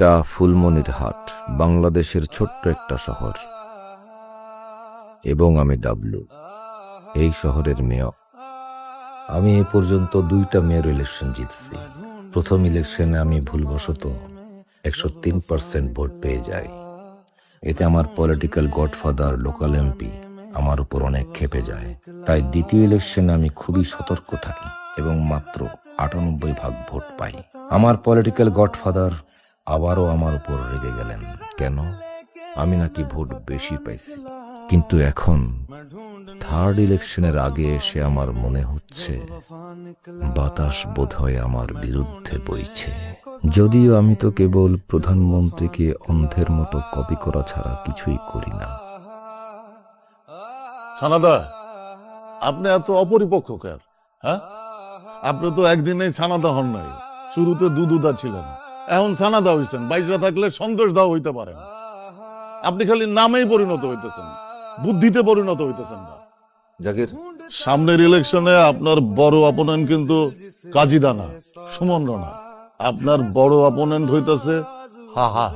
এটা ফুলমনির হাট, বাংলাদেশের ছোট্ট একটা শহর। এবং আমি ডাবলু এই শহরের মেয়র। আমি এ পর্যন্ত দুইটা মেয়র ইলেকশন জিতছি। প্রথম ইলেকশনে আমি ভুলবশত একশো তিন পার্সেন্ট ভোট পেয়ে যাই। এতে আমার পলিটিক্যাল গডফাদার, লোকাল এমপি আমার উপর অনেক খেপে যায়। তাই দ্বিতীয় ইলেকশনে আমি খুবই সতর্ক থাকি এবং মাত্র আটানব্বই ভাগ ভোট পাই। আমার পলিটিক্যাল গডফাদার আবারও আমার উপর রেগে গেলেন। কেন? আমি নাকি ভোট বেশি পাইছি। কিন্তু এখন থার্ড ইলেকশনের আগে এসে আমার মনে হচ্ছে, বাতাস বোধহয় আমার বিরুদ্ধে বইছে। যদিও আমি তো কেবল প্রধানমন্ত্রীকে অন্ধের মতো কপি করা ছাড়া কিছুই করি না। সানাদা আপনি এত অপরিপক্ষ কেন হ্যাঁ? আপনি তো একদিনেই সানাদা হন নাই, শুরুতে দুদুদা ছিলেন। এখন সানা দাও হইছেন বাইশরা থাকলে সন্তোষ দাও হইতে পারেন আপনি খালি নামেই পরিণত হইতেছেন বুদ্ধিতে পরিণত হইতেছেন না। জাকির সামনের ইলেকশনে আপনার বড় অপোনেন্ট কিন্তু কাজী দানা সুমন রানা। আপনার বড় অপোনেন্ট হইতেছে হা হা